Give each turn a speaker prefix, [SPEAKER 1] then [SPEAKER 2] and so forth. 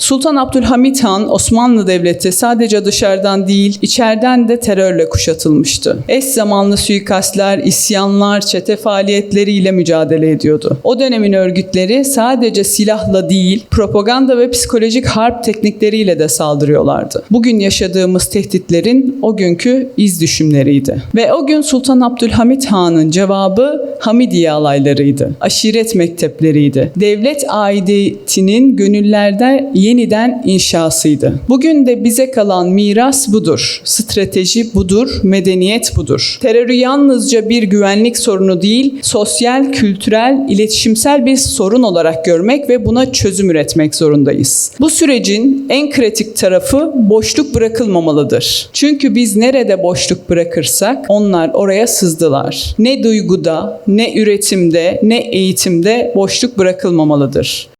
[SPEAKER 1] Sultan Abdülhamit Han Osmanlı Devleti sadece dışarıdan değil içeriden de terörle kuşatılmıştı. Eş zamanlı suikastler, isyanlar, çete faaliyetleriyle mücadele ediyordu. O dönemin örgütleri sadece silahla değil propaganda ve psikolojik harp teknikleriyle de saldırıyorlardı. Bugün yaşadığımız tehditlerin o günkü iz düşümleriydi. Ve o gün Sultan Abdülhamit Han'ın cevabı Hamidiye alaylarıydı. Aşiret mektepleriydi. Devlet aidiyetinin gönüllerde yeniden inşasıydı. Bugün de bize kalan miras budur. Strateji budur, medeniyet budur. Terörü yalnızca bir güvenlik sorunu değil, sosyal, kültürel, iletişimsel bir sorun olarak görmek ve buna çözüm üretmek zorundayız. Bu sürecin en kritik tarafı boşluk bırakılmamalıdır. Çünkü biz nerede boşluk bırakırsak onlar oraya sızdılar. Ne duyguda, ne üretimde, ne eğitimde boşluk bırakılmamalıdır.